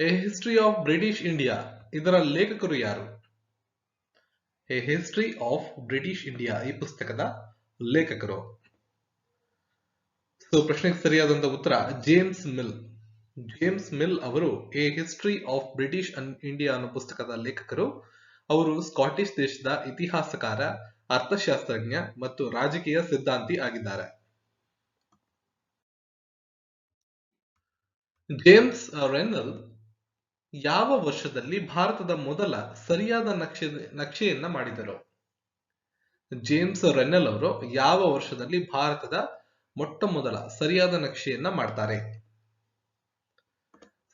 A history of British India ಇದರ ಲೇಖಕರು ಯಾರು? A history of British India ಈ ಪುಸ್ತಕದ ಲೇಖಕರು. ಸೊ, ಪ್ರಶ್ನೆಗೆ ಸರಿಯಾದಂತ ಉತ್ತರ ಜೇಮ್ಸ್ ಮಿಲ್ ಜೇಮ್ಸ್ ಮಿಲ್ ಅವರು a history of British India ಅನ್ನೋ ಪುಸ್ತಕದ ಲೇಖಕರು. ಅವರು ಸ್ಕಾಟಿಷ್ ದೇಶದ ಇತಿಹಾಸಕಾರ, ಅರ್ಥಶಾಸ್ತ್ರಜ್ಞ ಮತ್ತು ರಾಜಕೀಯ ಸಿದ್ಧಾಂತಿ ಆಗಿದ್ದಾರೆ. ಜೇಮ್ಸ್ ರೆನ್ನಲ್ ಯಾವ ವರ್ಷದಲ್ಲಿ ಭಾರತದ ಮೊದಲ ಸರಿಯಾದ ನಕ್ಷೆ, ನಕ್ಷೆಯನ್ನ ಮಾಡಿದರು? ಜೇಮ್ಸ್ ರೆನ್ನೆಲ್ ಅವರು ಯಾವ ವರ್ಷದಲ್ಲಿ ಭಾರತದ ಮೊಟ್ಟ ಮೊದಲ ಸರಿಯಾದ ನಕ್ಷೆಯನ್ನ ಮಾಡ್ತಾರೆ?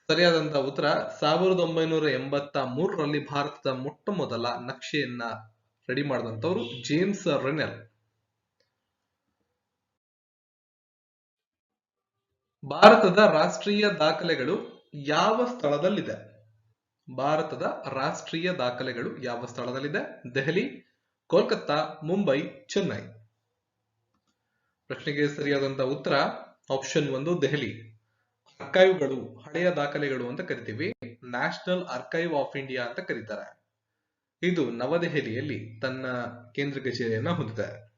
ಸರಿಯಾದಂತಹ ಉತ್ತರ, ಸಾವಿರದ ಒಂಬೈನೂರ ಎಂಬತ್ತ ಮೂರರಲ್ಲಿ ಭಾರತದ ಮೊಟ್ಟ ಮೊದಲ ನಕ್ಷೆಯನ್ನ ರೆಡಿ ಮಾಡಿದಂತವರು ಜೇಮ್ಸ್ ರೆನೆಲ್ ಭಾರತದ ರಾಷ್ಟ್ರೀಯ ದಾಖಲೆಗಳು ಯಾವ ಸ್ಥಳದಲ್ಲಿದೆ? ಭಾರತದ ರಾಷ್ಟ್ರೀಯ ದಾಖಲೆಗಳು ಯಾವ ಸ್ಥಳದಲ್ಲಿದೆ? ದೆಹಲಿ, ಕೋಲ್ಕತ್ತಾ, ಮುಂಬೈ, ಚೆನ್ನೈ. ಪ್ರಶ್ನೆಗೆ ಸರಿಯಾದಂತಹ ಉತ್ತರ ಆಪ್ಷನ್ ಒಂದು ದೆಹಲಿ. ಅರ್ಕೈವ್ಗಳು ಹಳೆಯ ದಾಖಲೆಗಳು ಅಂತ ಕರಿತೀವಿ. ನ್ಯಾಷನಲ್ ಅರ್ಕೈವ್ ಆಫ್ ಇಂಡಿಯಾ ಅಂತ ಕರೀತಾರೆ. ಇದು ನವದೆಹಲಿಯಲ್ಲಿ ತನ್ನ ಕೇಂದ್ರ ಕಚೇರಿಯನ್ನ ಹೊಂದಿದೆ.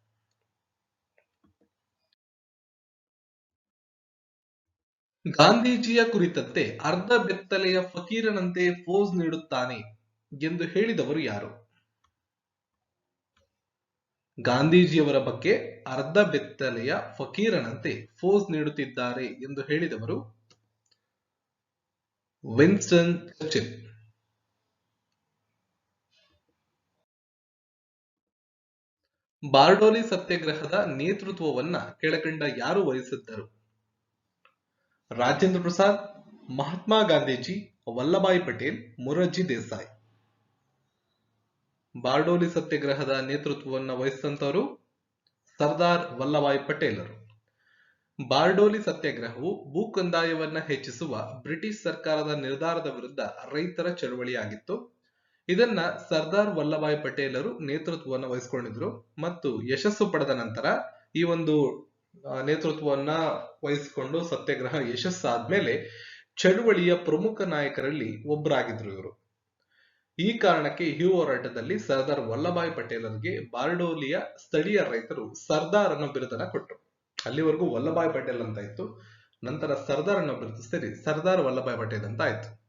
ಗಾಂಧೀಜಿಯ ಕುರಿತಂತೆ ಅರ್ಧ ಬೆತ್ತಲೆಯ ಫಕೀರನಂತೆ ಫೋಸ್ ನೀಡುತ್ತಾನೆ ಎಂದು ಹೇಳಿದವರು ಯಾರು? ಗಾಂಧೀಜಿಯವರ ಬಗ್ಗೆ ಅರ್ಧ ಬೆತ್ತಲೆಯ ಫಕೀರನಂತೆ ಫೋಸ್ ನೀಡುತ್ತಿದ್ದಾರೆ ಎಂದು ಹೇಳಿದವರು ವಿನ್ಸ್ಟನ್ ಚರ್ಚಿಲ್. ಬಾರ್ಡೋಲಿ ಸತ್ಯಾಗ್ರಹದ ನೇತೃತ್ವವನ್ನ ಕೆಳಕಂಡ ಯಾರು ವಹಿಸಿದ್ದರು? ರಾಜೇಂದ್ರ ಪ್ರಸಾದ್, ಮಹಾತ್ಮ ಗಾಂಧೀಜಿ, ವಲ್ಲಭಾಯಿ ಪಟೇಲ್ ಮೊರಾರ್ಜಿ ದೇಸಾಯಿ. ಬಾರ್ಡೋಲಿ ಸತ್ಯಾಗ್ರಹದ ನೇತೃತ್ವವನ್ನು ವಹಿಸಿದಂಥವರು ಸರ್ದಾರ್ ವಲ್ಲಭಾಯಿ ಪಟೇಲರು. ಬಾರ್ಡೋಲಿ ಸತ್ಯಾಗ್ರಹವು ಭೂ ಕಂದಾಯವನ್ನ ಹೆಚ್ಚಿಸುವ ಬ್ರಿಟಿಷ್ ಸರ್ಕಾರದ ನಿರ್ಧಾರದ ವಿರುದ್ಧ ರೈತರ ಚಳವಳಿಯಾಗಿತ್ತು. ಇದನ್ನ ಸರ್ದಾರ್ ವಲ್ಲಭಾಯಿ ಪಟೇಲರು ನೇತೃತ್ವವನ್ನು ವಹಿಸಿಕೊಂಡಿದ್ರು. ಮತ್ತು ಯಶಸ್ಸು ಪಡೆದ ನಂತರ ಈ ಒಂದು ನೇತೃತ್ವವನ್ನ ವಹಿಸಿಕೊಂಡು ಸತ್ಯಾಗ್ರಹ ಯಶಸ್ಸಾದ್ಮೇಲೆ ಚಳುವಳಿಯ ಪ್ರಮುಖ ನಾಯಕರಲ್ಲಿ ಒಬ್ಬರಾಗಿದ್ರು ಇವರು. ಈ ಕಾರಣಕ್ಕೆ ಈ ಹೋರಾಟದಲ್ಲಿ ಸರ್ದಾರ್ ವಲ್ಲಭಾಯ್ ಪಟೇಲರಿಗೆ ಬಾರ್ಡೋಲಿಯ ಸ್ಥಳೀಯ ರೈತರು ಸರ್ದಾರ್ ಅನ್ನೋ ಬಿರುದನ್ನ ಕೊಟ್ಟರು ಅಲ್ಲಿವರೆಗೂ ವಲ್ಲಭಾಯ್ ಪಟೇಲ್ ಅಂತ ಇತ್ತು. ನಂತರ ಸರ್ದಾರ್ ಅನ್ನೋ ಬಿರುದು ಸೇರಿ ಸರ್ದಾರ್ ವಲ್ಲಭಾಯ್ ಪಟೇಲ್ ಅಂತ ಆಯ್ತು.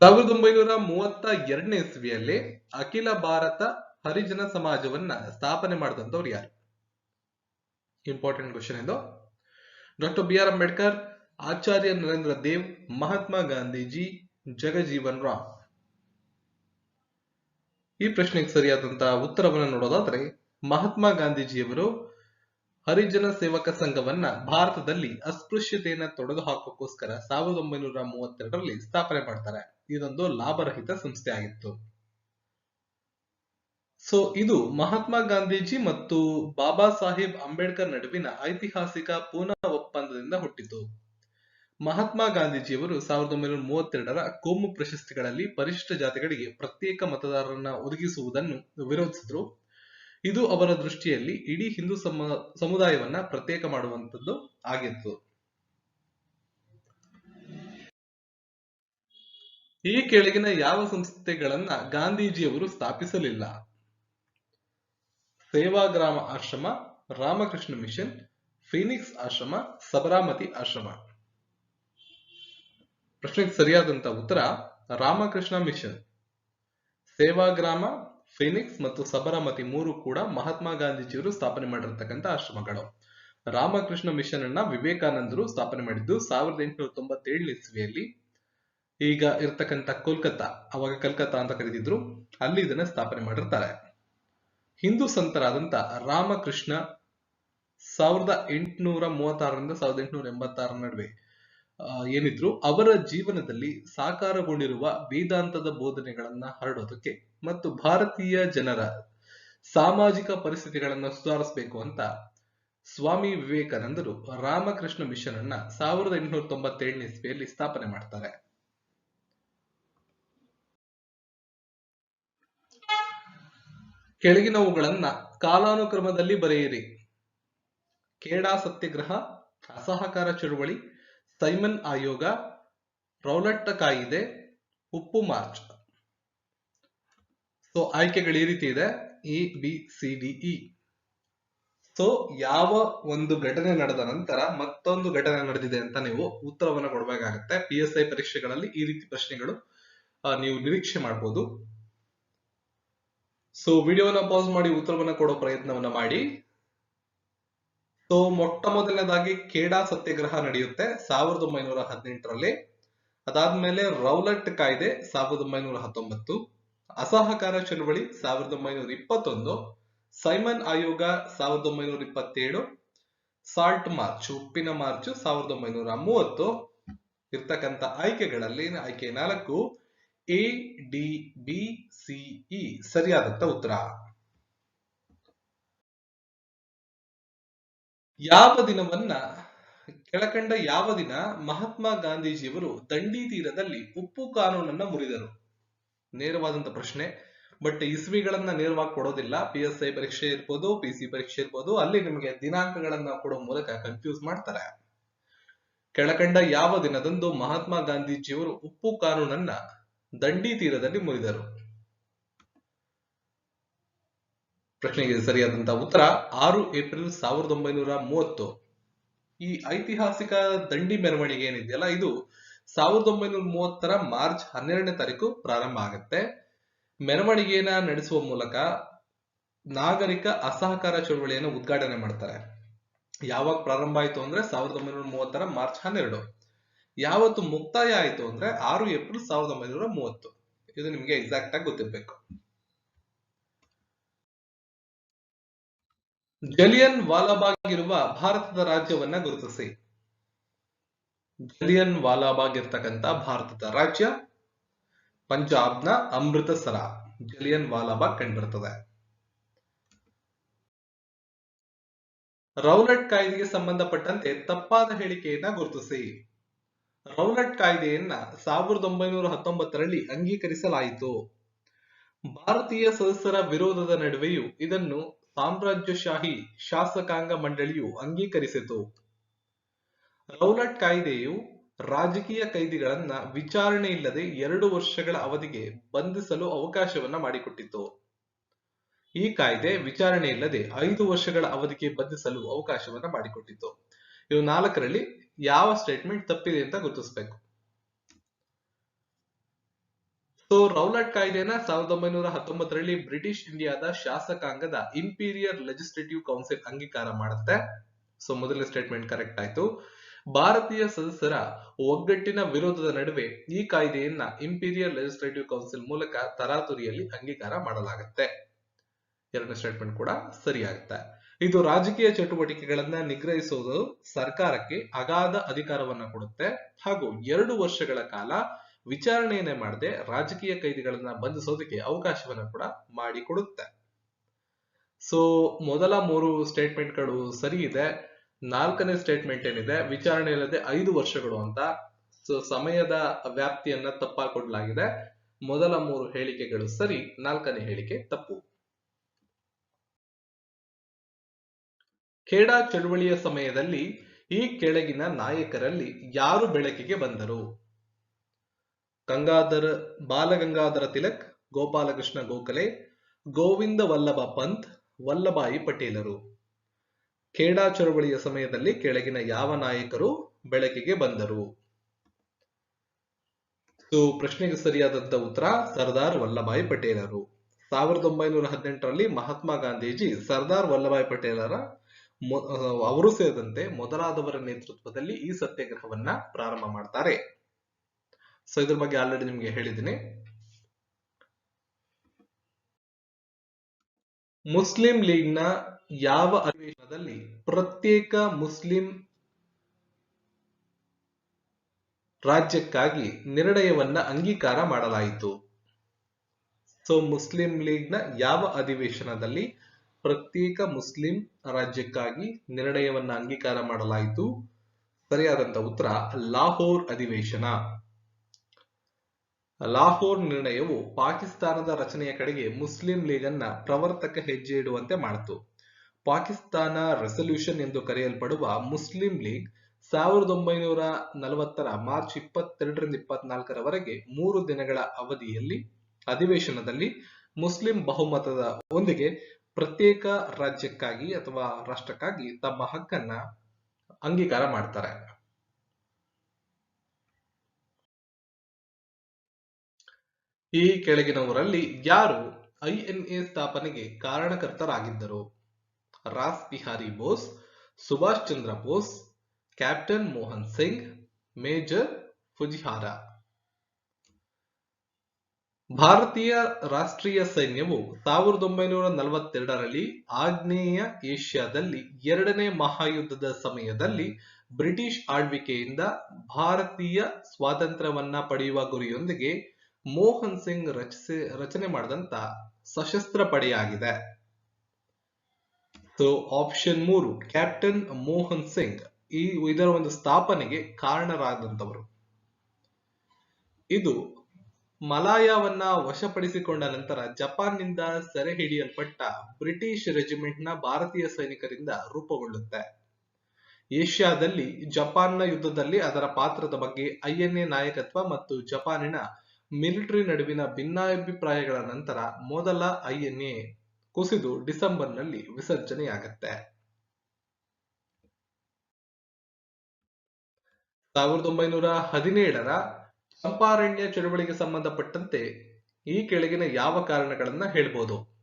ಸಾವಿರದ ಒಂಬೈನೂರ ಮೂವತ್ತ ಎರಡನೇ ಇಸ್ವಿಯಲ್ಲಿ ಅಖಿಲ ಭಾರತ ಹರಿಜನ ಸಮಾಜವನ್ನ ಸ್ಥಾಪನೆ ಮಾಡಿದಂಥವ್ರು ಯಾರು? ಇಂಪಾರ್ಟೆಂಟ್ ಕ್ವಶನ್ ಇದು. Doctor B R Ambedkar Acharya Narendra Dev, Mahatma Gandhiji, Jagjivan Ram ಈ ಪ್ರಶ್ನೆಗೆ ಸರಿಯಾದಂತಹ ಉತ್ತರವನ್ನು ನೋಡೋದಾದ್ರೆ, ಮಹಾತ್ಮ ಗಾಂಧೀಜಿಯವರು ಹರಿಜನ ಸೇವಕ ಸಂಘವನ್ನ ಭಾರತದಲ್ಲಿ ಅಸ್ಪೃಶ್ಯತೆಯನ್ನ ತೊಡೆದು ಹಾಕೋಕ್ಕೋಸ್ಕರ ಸಾವಿರದ ಒಂಬೈನೂರ ಮೂವತ್ತೆರಡರಲ್ಲಿ ಸ್ಥಾಪನೆ ಮಾಡ್ತಾರೆ. ಇದೊಂದು ಲಾಭರಹಿತ ಸಂಸ್ಥೆ ಆಗಿತ್ತು ಸೊ ಇದು ಮಹಾತ್ಮ ಗಾಂಧೀಜಿ ಮತ್ತು ಬಾಬಾ ಸಾಹೇಬ್ ಅಂಬೇಡ್ಕರ್ ನಡುವಿನ ಐತಿಹಾಸಿಕ ಪೂನಾ ಒಪ್ಪಂದದಿಂದ ಹುಟ್ಟಿತು ಮಹಾತ್ಮ ಗಾಂಧೀಜಿಯವರು ಸಾವಿರದ ಒಂಬೈನೂರ ಮೂವತ್ತೆರಡರ ಕೋಮು ಪ್ರಶಸ್ತಿಗಳಲ್ಲಿ ಪರಿಶಿಷ್ಟ ಜಾತಿಗಳಿಗೆ ಪ್ರತ್ಯೇಕ ಮತದಾರರನ್ನ ಒದಗಿಸುವುದನ್ನು ವಿರೋಧಿಸಿದ್ರು. ಇದು ಅವರ ದೃಷ್ಟಿಯಲ್ಲಿ ಇಡೀ ಹಿಂದೂ ಸಮ, ಸಮುದಾಯವನ್ನ ಪ್ರತ್ಯೇಕ ಮಾಡುವಂತದ್ದು ಆಗಿತ್ತು. ಈ ಕೆಳಗಿನ ಯಾವ ಸಂಸ್ಥೆಗಳನ್ನ ಗಾಂಧೀಜಿಯವರು ಸ್ಥಾಪಿಸಲಿಲ್ಲ? ಸೇವಾಗ್ರಾಮ ಆಶ್ರಮ, ರಾಮಕೃಷ್ಣ ಮಿಷನ್, ಫೀನಿಕ್ಸ್ ಆಶ್ರಮ, ಸಬರಾಮತಿ ಆಶ್ರಮ. ಪ್ರಶ್ನೆಗೆ ಸರಿಯಾದಂತ ಉತ್ತರ ರಾಮಕೃಷ್ಣ ಮಿಷನ್. ಸೇವಾಗ್ರಾಮ, ಫಿನಿಕ್ಸ್ ಮತ್ತು ಸಬರಮತಿ ಮೂರು ಕೂಡ ಮಹಾತ್ಮ ಗಾಂಧೀಜಿಯವರು ಸ್ಥಾಪನೆ ಮಾಡಿರ್ತಕ್ಕಂಥ ಆಶ್ರಮಗಳು. ರಾಮಕೃಷ್ಣ ಮಿಷನ್ ಅನ್ನ ವಿವೇಕಾನಂದರು ಸ್ಥಾಪನೆ ಮಾಡಿದ್ದು ಸಾವಿರದ ಎಂಟುನೂರ ತೊಂಬತ್ತೇಳು ಇಸ್ವಿಯಲ್ಲಿ. ಈಗ ಇರ್ತಕ್ಕಂಥ ಕೋಲ್ಕತ್ತಾ, ಅವಾಗ ಕಲ್ಕತ್ತಾ ಅಂತ ಕರೀತಿದ್ರು. ಅಲ್ಲಿ ಇದನ್ನ ಸ್ಥಾಪನೆ ಮಾಡಿರ್ತಾರೆ. ಹಿಂದೂ ಸಂತರಾದಂತ ರಾಮಕೃಷ್ಣ ಸಾವಿರದ ಎಂಟುನೂರ ಮೂವತ್ತಾರರಿಂದ ಸಾವಿರದ ಎಂಟುನೂರ ಎಂಬತ್ತಾರ ನಡುವೆ ಏನಿದ್ರು ಅವರ ಜೀವನದಲ್ಲಿ ಸಾಕಾರಗೊಂಡಿರುವ ವೇದಾಂತದ ಬೋಧನೆಗಳನ್ನ ಹರಡೋದಕ್ಕೆ ಮತ್ತು ಭಾರತೀಯ ಜನರ ಸಾಮಾಜಿಕ ಪರಿಸ್ಥಿತಿಗಳನ್ನ ಸುಧಾರಿಸಬೇಕು ಅಂತ ಸ್ವಾಮಿ ವಿವೇಕಾನಂದರು ರಾಮಕೃಷ್ಣ ಮಿಷನ್ ಅನ್ನ ಸಾವಿರದ ಎಂಟುನೂರ ತೊಂಬತ್ತೇಳನೇ ಇಸ್ವಿಯಲ್ಲಿ ಸ್ಥಾಪನೆ ಮಾಡ್ತಾರೆ. ಕೆಳಗಿನವುಗಳನ್ನ ಕಾಲಾನುಕ್ರಮದಲ್ಲಿ ಬರೆಯಿರಿ. ಕೇಡಾ ಸತ್ಯಾಗ್ರಹ, ಅಸಹಕಾರ ಚಳುವಳಿ, ಸೈಮನ್ ಆಯೋಗ ರೌಲಟ್ಟ ಕಾಯಿದೆ, ಉಪ್ಪು ಮಾರ್ಚ್. ಸೊ ಆಯ್ಕೆಗಳು ಈ ರೀತಿ ಇದೆ. A, B, C, D, E. So ಯಾವ ಒಂದು ಘಟನೆ ನಡೆದ ನಂತರ ಮತ್ತೊಂದು ಘಟನೆ ನಡೆದಿದೆ ಅಂತ ನೀವು ಉತ್ತರವನ್ನು ಕೊಡಬೇಕಾಗತ್ತೆ. ಪಿ ಎಸ್ ಐ ಪರೀಕ್ಷೆಗಳಲ್ಲಿ ಈ ರೀತಿ ಪ್ರಶ್ನೆಗಳು ನೀವು ನಿರೀಕ್ಷೆ ಮಾಡಬಹುದು ಸೊ ವಿಡಿಯೋನ ಪಾಸ್ ಮಾಡಿ ಉತ್ತರವನ್ನ ಕೊಡೋ ಪ್ರಯತ್ನವನ್ನ ಮಾಡಿ. ಸೊ ಮೊಟ್ಟ ಮೊದಲನೇದಾಗಿ ಕೇಡಾ ಸತ್ಯಾಗ್ರಹ ನಡೆಯುತ್ತೆ ಸಾವಿರದ ಒಂಬೈನೂರ ಹದಿನೆಂಟರಲ್ಲಿ. ಅದಾದ್ಮೇಲೆ ರೌಲಟ್ ಕಾಯ್ದೆ ಸಾವಿರದ ಒಂಬೈನೂರ ಹತ್ತೊಂಬತ್ತು. ಅಸಹಕಾರ ಚಳವಳಿ ಸಾವಿರದ ಒಂಬೈನೂರ ಇಪ್ಪತ್ತೊಂದು. ಸೈಮನ್ ಆಯೋಗ ಸಾವಿರದ ಒಂಬೈನೂರ ಇಪ್ಪತ್ತೇಳು. ಸಾಲ್ಟ್ ಮಾರ್ಚ್, ಉಪ್ಪಿನ ಮಾರ್ಚ್ ಸಾವಿರದ ಒಂಬೈನೂರ ಮೂವತ್ತು. ಇರ್ತಕ್ಕಂಥ ಆಯ್ಕೆಗಳಲ್ಲಿ, ಆಯ್ಕೆ ನಾಲ್ಕು. A D B C E ಸರಿಯಾದಂತ ಉತ್ತರ. ಯಾವ ದಿನವನ್ನ, ಕೆಳಕಂಡ ಯಾವ ದಿನ ಮಹಾತ್ಮ ಗಾಂಧೀಜಿಯವರು ದಂಡಿ ತೀರದಲ್ಲಿ ಉಪ್ಪು ಕಾನೂನನ್ನ ಮುರಿದರು? ನೇರವಾದಂತ ಪ್ರಶ್ನೆ. ಬಟ್ ಇಸ್ವಿಗಳನ್ನ ನೇರವಾಗಿ ಕೊಡೋದಿಲ್ಲ. ಪಿ ಎಸ್ ಐ ಪರೀಕ್ಷೆ ಇರ್ಬೋದು ಪಿ ಸಿ ಪರೀಕ್ಷೆ ಇರ್ಬೋದು, ಅಲ್ಲಿ ನಿಮಗೆ ದಿನಾಂಕಗಳನ್ನ ಕೊಡೋ ಮೂಲಕ ಕನ್ಫ್ಯೂಸ್ ಮಾಡ್ತಾರೆ. ಕೆಳಕಂಡ ಯಾವ ದಿನದಂದು ಮಹಾತ್ಮ ಗಾಂಧೀಜಿಯವರು ಉಪ್ಪು ಕಾನೂನನ್ನ ದಂಡಿ ತೀರದಲ್ಲಿ ಮುರಿದರು. ಪ್ರಶ್ನೆಗೆ ಸರಿಯಾದಂತಹ ಉತ್ತರ, ಆರು ಏಪ್ರಿಲ್ ಸಾವಿರದ ಒಂಬೈನೂರ ಮೂವತ್ತು. ಈ ಐತಿಹಾಸಿಕ ದಂಡಿ ಮೆರವಣಿಗೆ ಏನಿದೆಯಲ್ಲ, ಇದು ಸಾವಿರದ ಒಂಬೈನೂರ ಮೂವತ್ತರ ಮಾರ್ಚ್ ಹನ್ನೆರಡನೇ ತಾರೀಕು ಪ್ರಾರಂಭ ಆಗುತ್ತೆ. ಮೆರವಣಿಗೆಯನ್ನ ನಡೆಸುವ ಮೂಲಕ ನಾಗರಿಕ ಅಸಹಕಾರ ಚಳವಳಿಯನ್ನು ಉದ್ಘಾಟನೆ ಮಾಡ್ತಾರೆ. ಯಾವಾಗ ಪ್ರಾರಂಭ ಆಯಿತು ಅಂದ್ರೆ ಸಾವಿರದ ಒಂಬೈನೂರ ಮೂವತ್ತರ ಮಾರ್ಚ್ ಹನ್ನೆರಡು. ಯಾವತ್ತು ಮುಕ್ತಾಯ ಆಯಿತು ಅಂದ್ರೆ ಆರು ಏಪ್ರಿಲ್ ಸಾವಿರದ ಒಂಬೈನೂರ ಮೂವತ್ತು. ಇದು ನಿಮಗೆ ಎಕ್ಸಾಕ್ಟ್ ಆಗಿ ಗೊತ್ತಿರ್ಬೇಕು. ಜಲಿಯನ್ ವಾಲಾಬಾಗ್ ಇರುವ ಭಾರತದ ರಾಜ್ಯವನ್ನ ಗುರುತಿಸಿ. ಜಲಿಯನ್ ವಾಲಾಬಾಗ್ ಇರ್ತಕ್ಕಂಥ ಭಾರತದ ರಾಜ್ಯ ಪಂಜಾಬ್ನ ಅಮೃತಸರ. ಜಲಿಯನ್ ವಾಲಾಬಾಗ್ ಕಂಡುಬರುತ್ತದೆ ರೌಲಟ್ ಕಾಯ್ದೆಗೆ ಸಂಬಂಧಪಟ್ಟಂತೆ ತಪ್ಪಾದ ಹೇಳಿಕೆಯನ್ನ ಗುರುತಿಸಿ. ರೌಲಟ್ ಕಾಯ್ದೆಯನ್ನ ಸಾವಿರದ ಒಂಬೈನೂರ ಹತ್ತೊಂಬತ್ತರಲ್ಲಿ ಅಂಗೀಕರಿಸಲಾಯಿತು. ಭಾರತೀಯ ಸದಸ್ಯರ ವಿರೋಧದ ನಡುವೆಯೂ ಇದನ್ನು ಸಾಮ್ರಾಜ್ಯಶಾಹಿ ಶಾಸಕಾಂಗ ಮಂಡಳಿಯು ಅಂಗೀಕರಿಸಿತು. ರೌಲಟ್ ಕಾಯ್ದೆಯು ರಾಜಕೀಯ ಕೈದಿಗಳನ್ನ ವಿಚಾರಣೆ ಇಲ್ಲದೆ ಎರಡು ವರ್ಷಗಳ ಅವಧಿಗೆ ಬಂಧಿಸಲು ಅವಕಾಶವನ್ನ ಮಾಡಿಕೊಟ್ಟಿತು ಈ ಕಾಯ್ದೆ ವಿಚಾರಣೆ ಇಲ್ಲದೆ ಐದು ವರ್ಷಗಳ ಅವಧಿಗೆ ಬಂಧಿಸಲು ಅವಕಾಶವನ್ನ ಮಾಡಿಕೊಟ್ಟಿತು ಇವು ನಾಲ್ಕರಲ್ಲಿ ಯಾವ ಸ್ಟೇಟ್ಮೆಂಟ್ ತಪ್ಪಿದೆ ಅಂತ ಗುರುತಿಸಬೇಕು. ಸೊ ರೌಲಟ್ ಕಾಯ್ದೆನ ಸಾವಿರದ ಒಂಬೈನೂರ ಹತ್ತೊಂಬತ್ತರಲ್ಲಿ ಬ್ರಿಟಿಷ್ ಇಂಡಿಯಾದ ಶಾಸಕಾಂಗದ ಇಂಪೀರಿಯರ್ ಲೆಜಿಸ್ಲೇಟಿವ್ ಕೌನ್ಸಿಲ್ ಅಂಗೀಕಾರ ಮಾಡುತ್ತೆ. ಸೊ ಮೊದಲನೇ ಸ್ಟೇಟ್ಮೆಂಟ್ ಕರೆಕ್ಟ್ ಆಯ್ತು. ಭಾರತೀಯ ಸದಸ್ಯರ ಒಗ್ಗಟ್ಟಿನ ವಿರೋಧದ ನಡುವೆ ಈ ಕಾಯ್ದೆಯನ್ನ ಇಂಪೀರಿಯರ್ ಲೆಜಿಸ್ಲೇಟಿವ್ ಕೌನ್ಸಿಲ್ ಮೂಲಕ ತರಾತುರಿಯಲ್ಲಿ ಅಂಗೀಕಾರ ಮಾಡಲಾಗುತ್ತೆ. ಎರಡನೇ ಸ್ಟೇಟ್ಮೆಂಟ್ ಕೂಡ ಸರಿಯಾಗುತ್ತೆ. ಇದು ರಾಜಕೀಯ ಚಟುವಟಿಕೆಗಳನ್ನ ನಿಗ್ರಹಿಸುವುದು ಸರ್ಕಾರಕ್ಕೆ ಅಗಾಧ ಅಧಿಕಾರವನ್ನ ಕೊಡುತ್ತೆ. ಹಾಗೂ ಎರಡು ವರ್ಷಗಳ ಕಾಲ ವಿಚಾರಣೆಯನ್ನೇ ಮಾಡದೆ ರಾಜಕೀಯ ಕೈದಿಗಳನ್ನ ಬಂಧಿಸೋದಕ್ಕೆ ಅವಕಾಶವನ್ನ ಕೂಡ ಮಾಡಿಕೊಡುತ್ತೆ. ಸೊ ಮೊದಲ ಮೂರು ಸ್ಟೇಟ್ಮೆಂಟ್ಗಳು ಸರಿ ಇದೆ. ನಾಲ್ಕನೇ ಸ್ಟೇಟ್ಮೆಂಟ್ ಏನಿದೆ? ವಿಚಾರಣೆ ಇಲ್ಲದೆ ಐದು ವರ್ಷಗಳು ಅಂತ. ಸೊ ಸಮಯದ ವ್ಯಾಪ್ತಿಯನ್ನ ತಪ್ಪಾಕೊಡ್ಲಾಗಿದೆ. ಮೊದಲ ಮೂರು ಹೇಳಿಕೆಗಳು ಸರಿ, ನಾಲ್ಕನೇ ಹೇಳಿಕೆ ತಪ್ಪು. ಖೇಡಾ ಚಳುವಳಿಯ ಸಮಯದಲ್ಲಿ ಈ ಕೆಳಗಿನ ನಾಯಕರಲ್ಲಿ ಯಾರು ಬೆಳಕಿಗೆ ಬಂದರು? ಗಂಗಾಧರ, ಬಾಲಗಂಗಾಧರ ತಿಲಕ್, ಗೋಪಾಲಕೃಷ್ಣ ಗೋಖಲೆ, ಗೋವಿಂದ ವಲ್ಲಭ ಪಂತ್, ವಲ್ಲಭಾಯಿ ಪಟೇಲರು. ಖೇಡಾ ಚಳುವಳಿಯ ಸಮಯದಲ್ಲಿ ಕೆಳಗಿನ ಯಾವ ನಾಯಕರು ಬೆಳಕಿಗೆ ಬಂದರು? ಪ್ರಶ್ನೆಗೆ ಸರಿಯಾದಂತ ಉತ್ತರ ಸರ್ದಾರ್ ವಲ್ಲಭಾಯಿ ಪಟೇಲರು. ಸಾವಿರದ ಒಂಬೈನೂರ ಹದಿನೆಂಟರಲ್ಲಿ ಮಹಾತ್ಮ ಗಾಂಧೀಜಿ ಸರ್ದಾರ್ ವಲ್ಲಭಾಯಿ ಪಟೇಲರ ಅವರು ಸೇರಿದಂತೆ ಮೊದಲಾದವರ ನೇತೃತ್ವದಲ್ಲಿ ಈ ಸತ್ಯಾಗ್ರಹವನ್ನ ಪ್ರಾರಂಭ ಮಾಡ್ತಾರೆ. ಸೊ ಇದ್ರ ಬಗ್ಗೆ ಆಲ್ರೆಡಿ ನಿಮ್ಗೆ ಹೇಳಿದ್ದೀನಿ. ಮುಸ್ಲಿಂ ಲೀಗ್ನ ಯಾವ ಅಧಿವೇಶನದಲ್ಲಿ ಪ್ರತ್ಯೇಕ ಮುಸ್ಲಿಂ ರಾಜ್ಯಕ್ಕಾಗಿ ನಿರ್ಣಯವನ್ನ ಅಂಗೀಕಾರ ಮಾಡಲಾಯಿತು? ಸೊ ಮುಸ್ಲಿಂ ಲೀಗ್ನ ಯಾವ ಅಧಿವೇಶನದಲ್ಲಿ ಪ್ರತ್ಯೇಕ ಮುಸ್ಲಿಂ ರಾಜ್ಯಕ್ಕಾಗಿ ನಿರ್ಣಯವನ್ನ ಅಂಗೀಕಾರ ಮಾಡಲಾಯಿತು. ಸರಿಯಾದಂತ ಉತ್ತರ, ಲಾಹೋರ್ ಅಧಿವೇಶನ. ಲಾಹೋರ್ ನಿರ್ಣಯವು ಪಾಕಿಸ್ತಾನದ ರಚನೆಯ ಕಡೆಗೆ ಮುಸ್ಲಿಂ ಲೀಗ್ ಅನ್ನ ಪ್ರವರ್ತಕ ಹೆಜ್ಜೆ ಇಡುವಂತೆ ಮಾಡಿತು. ಪಾಕಿಸ್ತಾನ ರೆಸಲ್ಯೂಷನ್ ಎಂದು ಕರೆಯಲ್ಪಡುವ ಮುಸ್ಲಿಂ ಲೀಗ್ ಸಾವಿರದ ಒಂಬೈನೂರ ನಲವತ್ತರ ಮಾರ್ಚ್ ಇಪ್ಪತ್ತೆರಡರಿಂದ ಇಪ್ಪತ್ನಾಲ್ಕರವರೆಗೆ ಮೂರು ದಿನಗಳ ಅವಧಿಯಲ್ಲಿ ಅಧಿವೇಶನದಲ್ಲಿ ಮುಸ್ಲಿಂ ಬಹುಮತದ ಒಂದಿಗೆ ಪ್ರತ್ಯೇಕ ರಾಜ್ಯಕ್ಕಾಗಿ ಅಥವಾ ರಾಷ್ಟ್ರಕ್ಕಾಗಿ ತಮ್ಮ ಹಕ್ಕನ್ನ ಅಂಗೀಕಾರ ಮಾಡ್ತಾರೆ. ಈ ಕೆಳಗಿನವರಲ್ಲಿ ಯಾರು ಐಎನ್ಎ ಸ್ಥಾಪನೆಗೆ ಕಾರಣಕರ್ತರಾಗಿದ್ದರು? Ras Bihari Bose, Subhash Chandra Bose, captain Mohan Singh, major Fujiwara. ಭಾರತೀಯ ರಾಷ್ಟ್ರೀಯ ಸೈನ್ಯವು ಸಾವಿರದ ಒಂಬೈನೂರ ನಲವತ್ತೆರಡರಲ್ಲಿ ಆಗ್ನೇಯ ಏಷ್ಯಾದಲ್ಲಿ ಎರಡನೇ ಮಹಾಯುದ್ಧದ ಸಮಯದಲ್ಲಿ ಬ್ರಿಟಿಷ್ ಆಳ್ವಿಕೆಯಿಂದ ಭಾರತೀಯ ಸ್ವಾತಂತ್ರ್ಯವನ್ನ ಪಡೆಯುವ ಗುರಿಯೊಂದಿಗೆ ಮೋಹನ್ ಸಿಂಗ್ ರಚಿಸಿ, ರಚನೆ ಮಾಡಿದಂತ ಸಶಸ್ತ್ರ ಪಡೆಯಾಗಿದೆ. ಸೊ ಆಪ್ಷನ್ ಮೂರು ಕ್ಯಾಪ್ಟನ್ ಮೋಹನ್ ಸಿಂಗ್ ಈ, ಇದರ ಒಂದು ಸ್ಥಾಪನೆಗೆ ಕಾರಣರಾದಂತವರು ಇದು ಮಲಾಯವನ್ನ ವಶಪಡಿಸಿಕೊಂಡ ನಂತರ ಜಪಾನ್ನಿಂದ ಸೆರೆ ಹಿಡಿಯಲ್ಪಟ್ಟ ಬ್ರಿಟಿಷ್ ರೆಜಿಮೆಂಟ್ನ ಭಾರತೀಯ ಸೈನಿಕರಿಂದ ರೂಪುಗೊಳ್ಳುತ್ತೆ. ಏಷ್ಯಾದಲ್ಲಿ ಜಪಾನ್ನ ಯುದ್ಧದಲ್ಲಿ ಅದರ ಪಾತ್ರದ ಬಗ್ಗೆ ಐಎನ್ಎ ನಾಯಕತ್ವ ಮತ್ತು ಜಪಾನಿನ ಮಿಲಿಟರಿ ನಡುವಿನ ಭಿನ್ನಾಭಿಪ್ರಾಯಗಳ ನಂತರ ಮೊದಲ ಐಎನ್ಎ ಕುಸಿದು ಡಿಸೆಂಬರ್ನಲ್ಲಿ ವಿಸರ್ಜನೆಯಾಗತ್ತೆ. ಸಾವಿರದ ಒಂಬೈನೂರ ಹದಿನೇಳರ ಚಂಪಾರಣ್ಯ ಚಳುವಳಿಗೆ ಸಂಬಂಧಪಟ್ಟಂತೆ ಈ ಕೆಳಗಿನ ಯಾವ ಕಾರಣಗಳನ್ನ ಹೇಳ್ಬೋದು?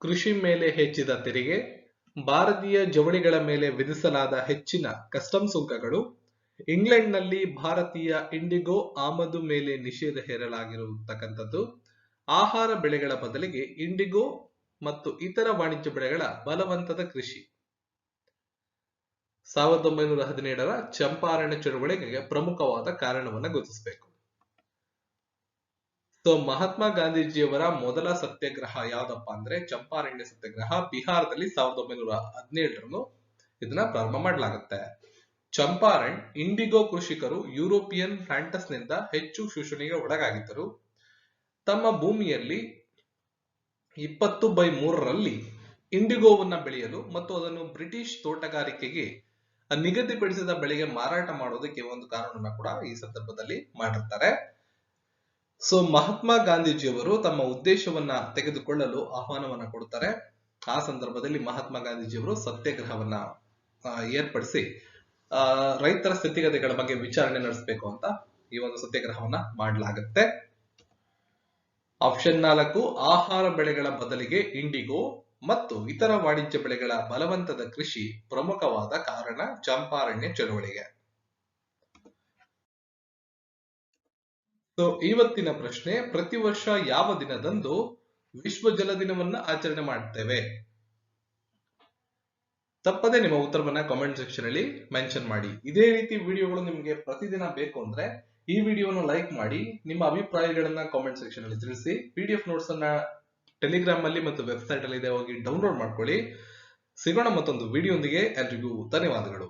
ಕೃಷಿ ಮೇಲೆ ಹೆಚ್ಚಿದ ತೆರಿಗೆ, ಭಾರತೀಯ ಜವಳಿಗಳ ಮೇಲೆ ವಿಧಿಸಲಾದ ಹೆಚ್ಚಿನ ಕಸ್ಟಮ್ ಸುಂಕಗಳು, ಇಂಗ್ಲೆಂಡ್ನಲ್ಲಿ ಭಾರತೀಯ ಇಂಡಿಗೋ ಆಮದು ಮೇಲೆ ನಿಷೇಧ ಹೇರಲಾಗಿರತಕ್ಕಂಥದ್ದು, ಆಹಾರ ಬೆಳೆಗಳ ಬದಲಿಗೆ ಇಂಡಿಗೋ ಮತ್ತು ಇತರ ವಾಣಿಜ್ಯ ಬೆಳೆಗಳ ಬಲವಂತದ ಕೃಷಿ. ಸಾವಿರದ ಒಂಬೈನೂರ ಹದಿನೇಳರ ಚಂಪಾರಣ್ಯ ಚಳುವಳಿಗೆ ಪ್ರಮುಖವಾದ ಕಾರಣವನ್ನ ಗುರುತಿಸಬೇಕು. ಸೊ ಮಹಾತ್ಮ ಗಾಂಧೀಜಿಯವರ ಮೊದಲ ಸತ್ಯಾಗ್ರಹ ಯಾವ್ದಪ್ಪ ಅಂದ್ರೆ ಚಂಪಾರಣ್ಯ ಸತ್ಯಾಗ್ರಹ. ಬಿಹಾರದಲ್ಲಿ ಸಾವಿರದ ಒಂಬೈನೂರ ಹದಿನೇಳರನ್ನು ಇದನ್ನ ಪ್ರಾರಂಭ ಮಾಡಲಾಗುತ್ತೆ. ಚಂಪಾರಣ್, ಇಂಡಿಗೋ ಕೃಷಿಕರು ಯುರೋಪಿಯನ್ ಫ್ಯಾಂಟಸ್ನಿಂದ ಹೆಚ್ಚು ಶೋಷಣೆಗೆ ಒಳಗಾಗಿದ್ದರು. ತಮ್ಮ ಭೂಮಿಯಲ್ಲಿ ಇಪ್ಪತ್ತು ಬೈ ಮೂರರಲ್ಲಿ ಇಂಡಿಗೋವನ್ನ ಬೆಳೆಯಲು ಮತ್ತು ಅದನ್ನು ಬ್ರಿಟಿಷ್ ತೋಟಗಾರಿಕೆಗೆ ನಿಗದಿಪಡಿಸಿದ ಬೆಳೆಗೆ ಮಾರಾಟ ಮಾಡೋದಕ್ಕೆ ಒಂದು ಕಾನೂನನ್ನ ಕೂಡ ಈ ಸಂದರ್ಭದಲ್ಲಿ ಮಾಡಿರ್ತಾರೆ. ಸೊ ಮಹಾತ್ಮ ಗಾಂಧೀಜಿಯವರು ತಮ್ಮ ಉದ್ದೇಶವನ್ನ ತೆಗೆದುಕೊಳ್ಳಲು ಆಹ್ವಾನವನ್ನ ಕೊಡ್ತಾರೆ. ಆ ಸಂದರ್ಭದಲ್ಲಿ ಮಹಾತ್ಮ ಗಾಂಧೀಜಿಯವರು ಸತ್ಯಾಗ್ರಹವನ್ನ ಏರ್ಪಡಿಸಿ ರೈತರ ಸ್ಥಿತಿಗತಿಗಳ ಬಗ್ಗೆ ವಿಚಾರಣೆ ನಡೆಸಬೇಕು ಅಂತ ಈ ಒಂದು ಸತ್ಯಾಗ್ರಹವನ್ನ ಮಾಡಲಾಗುತ್ತೆ. ಆಪ್ಷನ್ ನಾಲ್ಕು, ಆಹಾರ ಬೆಳೆಗಳ ಬದಲಿಗೆ ಇಂಡಿಗೋ ಮತ್ತು ಇತರ ವಾಣಿಜ್ಯ ಬೆಳೆಗಳ ಬಲವಂತದ ಕೃಷಿ ಪ್ರಮುಖವಾದ ಕಾರಣ ಚಂಪಾರಣ್ಯ ಚಳುವಳಿಗೆ. ಸೊ ಇವತ್ತಿನ ಪ್ರಶ್ನೆ, ಪ್ರತಿ ವರ್ಷ ಯಾವ ದಿನದಂದು ವಿಶ್ವ ಜಲ ದಿನವನ್ನ ಆಚರಣೆ ಮಾಡ್ತೇವೆ? ತಪ್ಪದೆ ನಿಮ್ಮ ಉತ್ತರವನ್ನ ಕಾಮೆಂಟ್ ಸೆಕ್ಷನ್ ಅಲ್ಲಿ ಮೆನ್ಷನ್ ಮಾಡಿ. ಇದೇ ರೀತಿ ವಿಡಿಯೋಗಳು ನಿಮಗೆ ಪ್ರತಿದಿನ ಬೇಕು ಅಂದ್ರೆ ಈ ವಿಡಿಯೋನ ಲೈಕ್ ಮಾಡಿ, ನಿಮ್ಮ ಅಭಿಪ್ರಾಯಗಳನ್ನ ಕಾಮೆಂಟ್ ಸೆಕ್ಷನ್ ಅಲ್ಲಿ ತಿಳಿಸಿ ಪಿ ಡಿ ಎಫ್ ನೋಟ್ಸ್ ಅನ್ನ ಟೆಲಿಗ್ರಾಮ್ ಅಲ್ಲಿ ಮತ್ತು ವೆಬ್ಸೈಟ್ ಅಲ್ಲಿ ಇದೆ ಹೋಗಿ ಡೌನ್ಲೋಡ್ ಮಾಡ್ಕೊಳ್ಳಿ. ಸಿಗೋಣ ಮತ್ತೊಂದು ವಿಡಿಯೋಂದಿಗೆ ಎಲ್ರಿಗೂ ಧನ್ಯವಾದಗಳು.